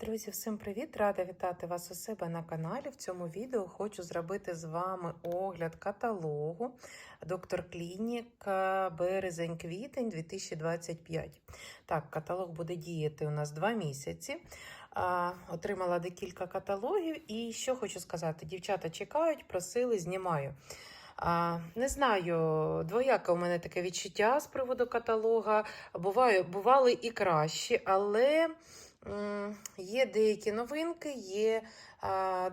Друзі, всім привіт! Рада вітати вас у себе на каналі. В цьому відео хочу зробити з вами огляд каталогу Доктор Клінік березень-квітень 2025. Так, каталог буде діяти у нас два місяці. Отримала декілька каталогів. І що хочу сказати: дівчата чекають, просили, знімаю. Не знаю, двояке у мене таке відчуття з приводу каталога. Буває, бували і кращі, але. Є деякі новинки, є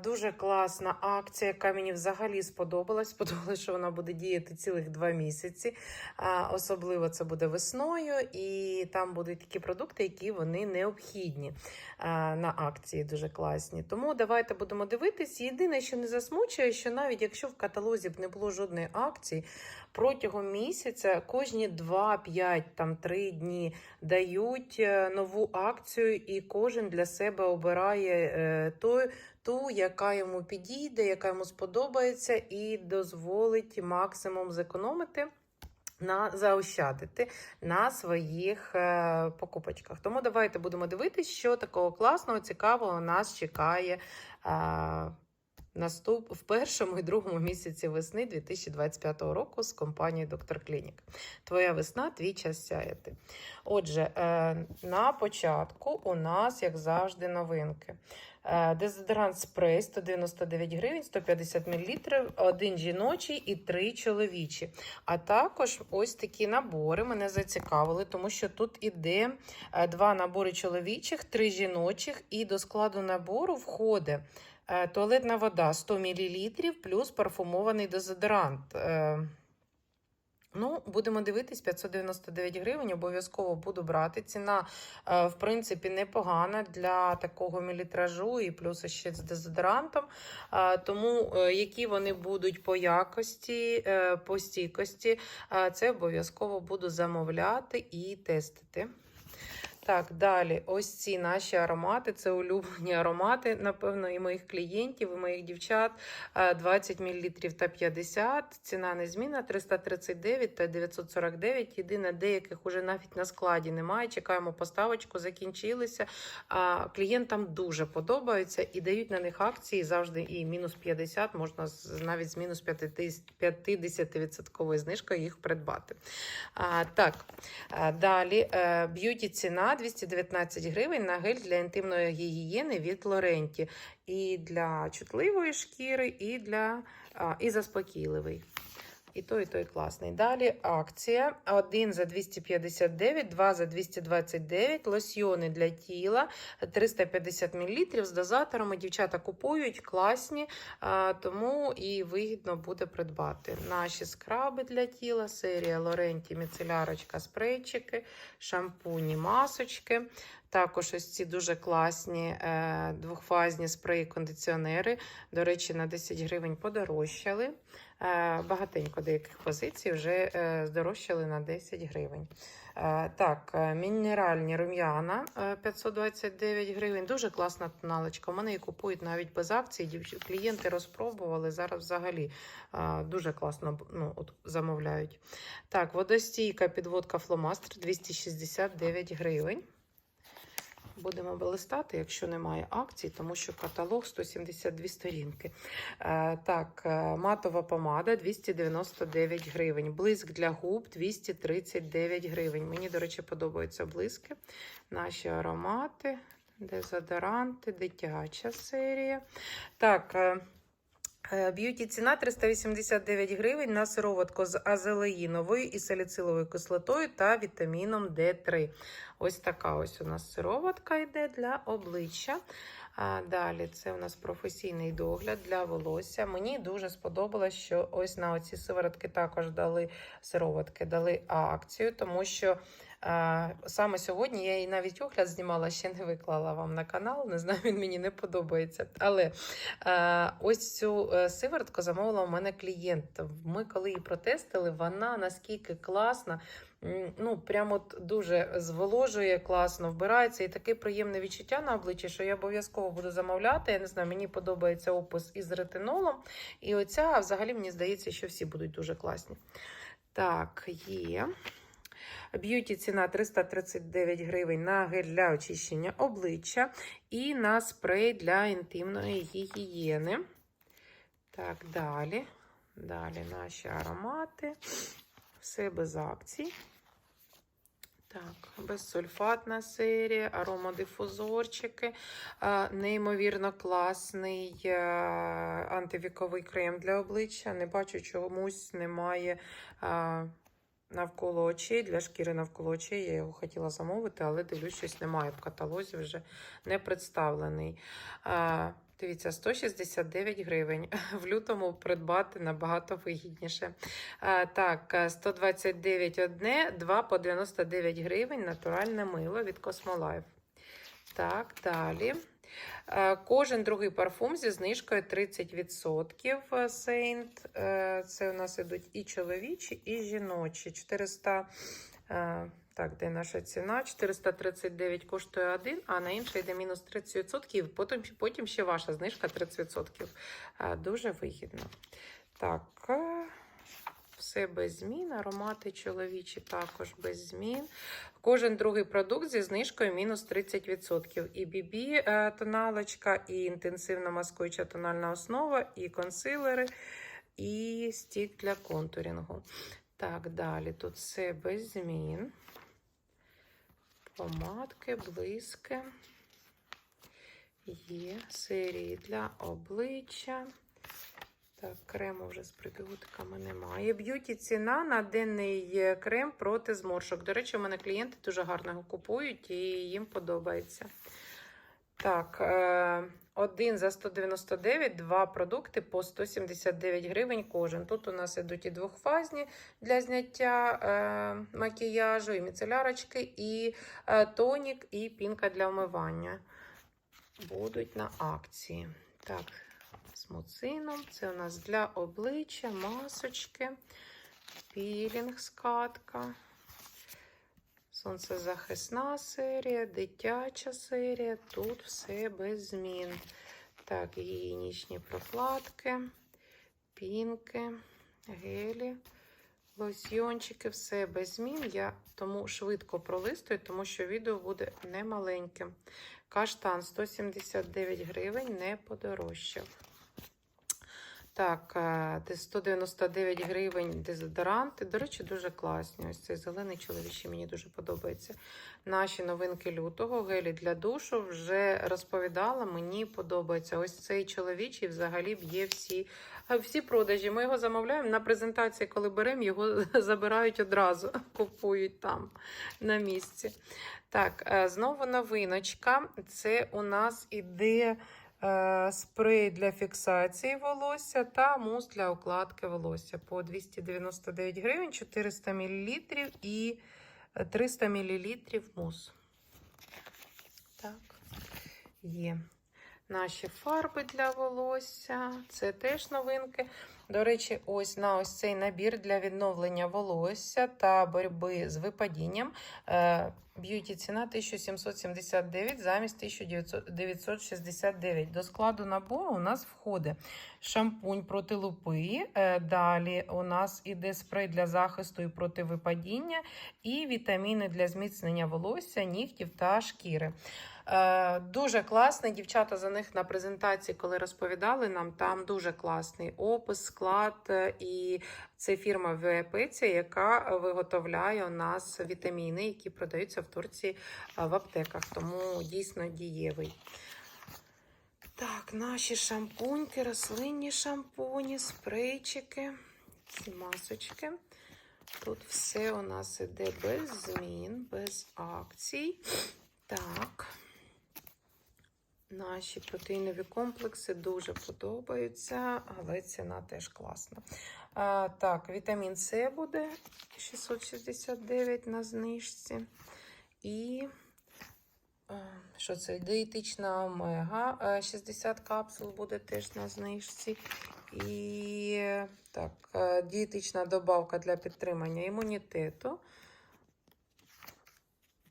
дуже класна акція, яка мені взагалі сподобалась. Сподобалось, що вона буде діяти цілих два місяці. Особливо це буде весною, і там будуть такі продукти, які вони необхідні на акції, дуже класні. Тому давайте будемо дивитись. Єдине, що не засмучує, що навіть якщо в каталозі б не було жодної акції, протягом місяця кожні 2-5 там 3 дні дають е, нову акцію, і кожен для себе обирає е, той, ту, яка йому підійде, яка йому сподобається, і дозволить максимум зекономити. На заощадити на своїх е, покупочках. Тому давайте будемо дивитися, що такого класного, цікавого нас чекає е, наступ в першому і другому місяці весни 2025 року з компанією Доктор Клінік. Твоя весна, твій час сяяти. Отже, е, на початку у нас, як завжди, новинки. Е, Дезодорант спрей 199 гривень, 150 мл, один жіночий і три чоловічі. А також ось такі набори мене зацікавили, тому що тут іде е, два набори чоловічих, три жіночих, і до складу набору входить туалетна вода 100 мл плюс парфумований дезодорант. Е, Ну, будемо дивитись, 599 гривень. Обов'язково буду брати. Ціна, е, в принципі, непогана для такого мілітражу і плюс ще з дезодорантом. Е, Тому е, які вони будуть по якості, е, по стійкості, е, це обов'язково буду замовляти і тестити. Так, далі, ось ці наші аромати. Це улюблені аромати, напевно, і моїх клієнтів, і моїх дівчат. Е, 20 мл та 50. Ціна незмінна 339 та 949. Єдине, деяких уже навіть на складі немає. Чекаємо поставочку, закінчилися. Клієнтам дуже подобаються і дають на них акції завжди і мінус 50, можна навіть з мінус 50% знижкою їх придбати. Так, далі е, б'юті ціна 219 гривень на гель для інтимної гігієни від Лоренті. І для чутливої шкіри, і для а, і заспокійливий. І той, і той класний. Далі акція: один за 259, два за 229, лосьйони для тіла 350 мл з дозаторами. Дівчата купують, класні, тому і вигідно буде придбати. Наші скраби для тіла, серія Лоренті, міцелярочка, спрейчики, шампуні, масочки. Також ось ці дуже класні е, двохфазні спреї-кондиціонери. До речі, на 10 гривень подорожчали. Е, багатенько деяких позицій вже е, здорожчали на 10 гривень. Е, так, мінеральні рум'яна е, 529 гривень. Дуже класна тоналочка. У мене її купують навіть без акцій. Клієнти розпробували. Зараз взагалі дуже класно ну, от, замовляють. Так, водостійка підводка фломастер 269 гривень. Будемо листати, якщо немає акцій, тому що каталог 172 сторінки. Е, так, е, матова помада 299 гривень. Блиск для губ 239 гривень. Мені, до речі, подобаються блиски. Наші аромати, дезодоранти, дитяча серія. Так. Е, Б'юті ціна 389 гривень на сироватку з азелеїновою і саліциловою кислотою та вітаміном D3. Ось така ось у нас сироватка йде для обличчя. А далі це у нас професійний догляд для волосся. Мені дуже сподобалось, що ось на оці сиворотки також дали сироватки, дали акцію, тому що саме сьогодні я її навіть огляд знімала, ще не виклала вам на канал. Не знаю, він мені не подобається. Але ось цю е, сиворотку замовила у мене клієнт. Ми коли її протестили, вона наскільки класна. Ну, прямо от дуже зволожує, класно вбирається і таке приємне відчуття на обличчі, що я обов'язково буду замовляти. Я не знаю, мені подобається опис із ретинолом. І оця, взагалі, мені здається, що всі будуть дуже класні. Так, є. Б'юті ціна 339 гривень на гель для очищення обличчя і на спрей для інтимної гігієни. Так, далі. Далі наші аромати. Все без акцій. Так, безсульфатна серія, аромадифузорчики, а, неймовірно класний е, антивіковий крем для обличчя. Не бачу, чомусь немає навколо очей, для шкіри навколо очей. Я його хотіла замовити, але дивлюсь, щось немає в каталозі, вже не представлений. А, Дивіться, 169 гривень. В лютому придбати набагато вигідніше. А, так, е, 129 одне, 2 по 99 гривень. Натуральне мило від Cosmolife. Так, далі. Е, Кожен другий парфум зі знижкою 30%. Saint. Е, Це у нас ідуть і чоловічі, і жіночі. 400. е, Так, де наша ціна? 439 коштує один, а на інший йде мінус 30%. Потім, потім ще ваша знижка 30%. Е, Дуже вигідно. Так, е, все без змін. Аромати чоловічі також без змін. Кожен другий продукт зі знижкою мінус 30%. І BB е, тоналочка, і інтенсивна маскуюча тональна основа, і консилери, і стік для контурінгу. Так, далі тут все без змін. Помадки, блиски. Є серії для обличчя. Так, крему вже з прибігутиками немає. Б'юті ціна на денний е, крем проти зморшок. До речі, у мене клієнти дуже гарно його купують і їм подобається. Так, е, один за 199, два продукти по 179 гривень кожен. Тут у нас ідуть і двохфазні для зняття е, макіяжу, і міцелярочки, і тонік, і пінка для вмивання. Будуть на акції. Так, з муцином. Це у нас для обличчя, масочки, пілінг, скатка. Сонцезахисна серія, дитяча серія. Тут все без змін. Так, гігієнічні прокладки, пінки, гелі, лосьйончики, все без змін. Я тому швидко пролистую, тому що відео буде немаленьким. Каштан 179 гривень, не подорожчав. Так, е, десь 199 гривень дезодоранти. До речі, дуже класні. Ось цей зелений чоловічий мені дуже подобається. Наші новинки лютого, гелі для душу вже розповідала, мені подобається. Ось цей чоловічий взагалі б'є всі, е, всі продажі. Ми його замовляємо на презентації, коли беремо, його забирають одразу, купують там на місці. Так, е, знову новиночка. Це у нас іде е, спрей для фіксації волосся та мус для укладки волосся по 299 гривень, 400 мл і е, 300 мл мус. Так, є. Наші фарби для волосся. Це теж новинки. До речі, ось на ось цей набір для відновлення волосся та боротьби з випадінням. Е, Б'юті ціна 1779 замість 1969. До складу набору у нас входить шампунь проти лупи. е, Далі у нас іде спрей для захисту і проти випадіння, і вітаміни для зміцнення волосся, нігтів та шкіри. Е, Дуже класний. Дівчата за них на презентації, коли розповідали нам, там дуже класний опис, склад. е, І це фірма Веопеція, яка виготовляє у нас вітаміни, які продаються в Турції е, в аптеках. Тому дійсно дієвий. Так, наші шампуньки, рослинні шампуні, спрейчики, ці масочки. Тут все у нас іде без змін, без акцій. Так. Наші протеїнові комплекси дуже подобаються, але ціна теж класна. А, так, вітамін С буде 669 на знижці. І е, що це? Дієтична омега е, 60 капсул буде теж на знижці. І так, е, дієтична добавка для підтримання імунітету.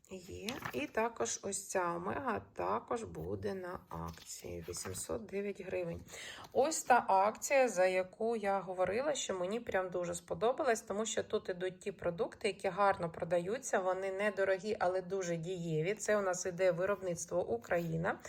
Є. І також ось ця омега також буде на акції 809 гривень. Ось та акція, за яку я говорила, що мені прям дуже сподобалась, тому що тут ідуть ті продукти, які гарно продаються. Вони недорогі, але дуже дієві. Це у нас іде виробництво Україна.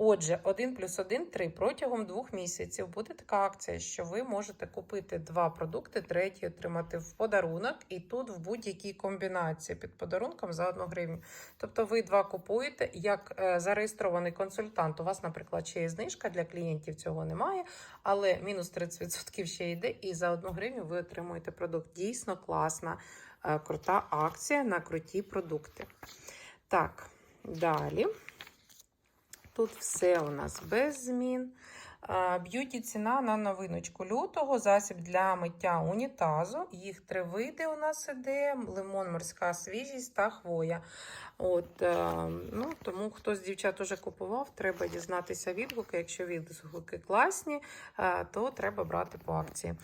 Отже, 1 плюс 1 – 3. Протягом двох місяців буде така акція, що ви можете купити два продукти, третій отримати в подарунок, і тут в будь-якій комбінації під подарунком за 1 гривню. Тобто ви два купуєте як е, зареєстрований консультант. У вас, наприклад, ще є знижка для клієнтів, цього немає, але мінус 30% ще йде, і за 1 гривню ви отримуєте продукт. Дійсно класна, е, крута акція на круті продукти. Так, далі. Тут все у нас без змін. Б'юті ціна на новиночку лютого, засіб для миття унітазу. Їх три види у нас іде: лимон, морська свіжість та хвоя. От, е, ну, тому хто з дівчат уже купував, треба дізнатися відгуки. Якщо відгуки класні, е, то треба брати по акції.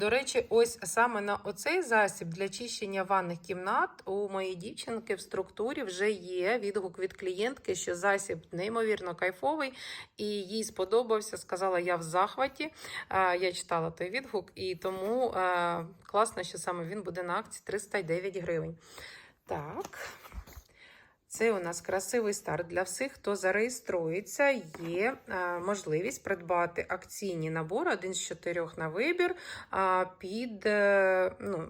До речі, ось саме на оцей засіб для чищення ванних кімнат у моєї дівчинки в структурі вже є відгук від клієнтки, що засіб неймовірно кайфовий і їй сподобався. Сказала, я в захваті. Е, Я читала той відгук, і тому е, класно, що саме він буде на акції 309 гривень. Так. Це у нас красивий старт для всіх, хто зареєструється. Є е, можливість придбати акційні набори, один з чотирьох на вибір під, ну,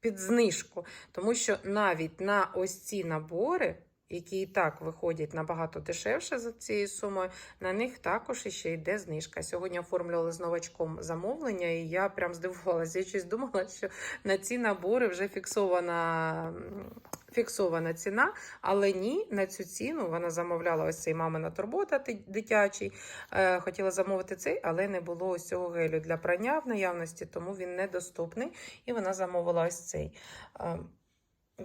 під знижку. Тому що навіть на ось ці набори, які і так виходять набагато дешевше за цією сумою, на них також іще йде знижка. Сьогодні оформлювали з новачком замовлення, і я прям здивувалася. Я щось думала, що на ці набори вже фіксована. Фіксована ціна, але ні, на цю ціну вона замовляла ось цей мамина турбота дитячий. Е, хотіла замовити цей, але не було ось цього гелю для прання в наявності, тому він недоступний. І вона замовила ось цей.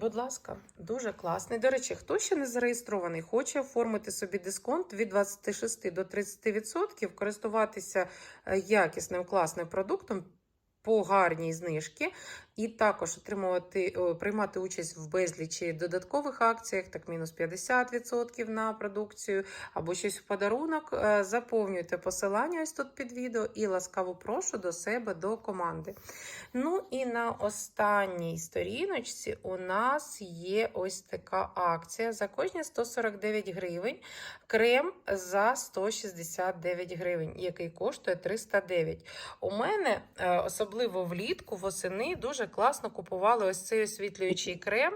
Будь ласка, дуже класний. До речі, хто ще не зареєстрований, хоче оформити собі дисконт від 26 до 30%, користуватися е, якісним класним продуктом по гарній знижці, і також отримувати, приймати участь в безлічі додаткових акціях, так мінус 50% на продукцію або щось в подарунок. е, Заповнюйте посилання ось тут під відео і ласкаво прошу до себе до команди. Ну і на останній сторіночці у нас є ось така акція. За кожні 149 гривень крем за 169 гривень, який коштує 309. У мене, е, особливо влітку, восени, дуже класно купували ось цей освітлюючий крем.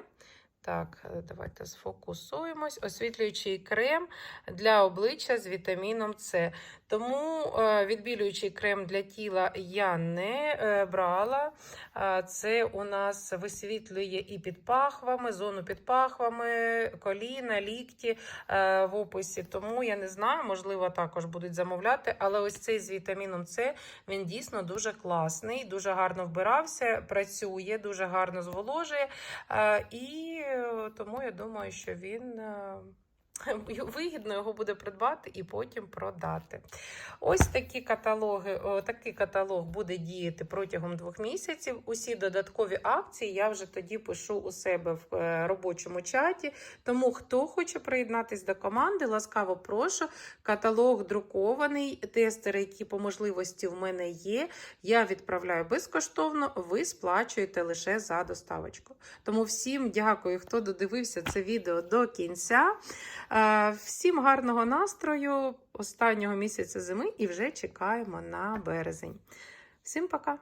Так, е, давайте сфокусуємось. Освітлюючий крем для обличчя з вітаміном С. Тому е, відбілюючий крем для тіла я не е, брала. Це у нас висвітлює і під пахвами, зону під пахвами, коліна, лікті е, в описі. Тому я не знаю, можливо, також будуть замовляти. Але ось цей з вітаміном С він дійсно дуже класний, дуже гарно вбирався, працює, дуже гарно зволожує. І тому я думаю, що він. Вигідно його буде придбати і потім продати. Ось такі каталоги, о, такий каталог буде діяти протягом двох місяців. Усі додаткові акції я вже тоді пишу у себе в е, робочому чаті. Тому хто хоче приєднатись до команди, ласкаво прошу. Каталог друкований, тестери, які по можливості в мене є. Я відправляю безкоштовно, ви сплачуєте лише за доставочку. Тому всім дякую, хто додивився це відео до кінця. Всім гарного настрою останнього місяця зими і вже чекаємо на березень. Всім пока!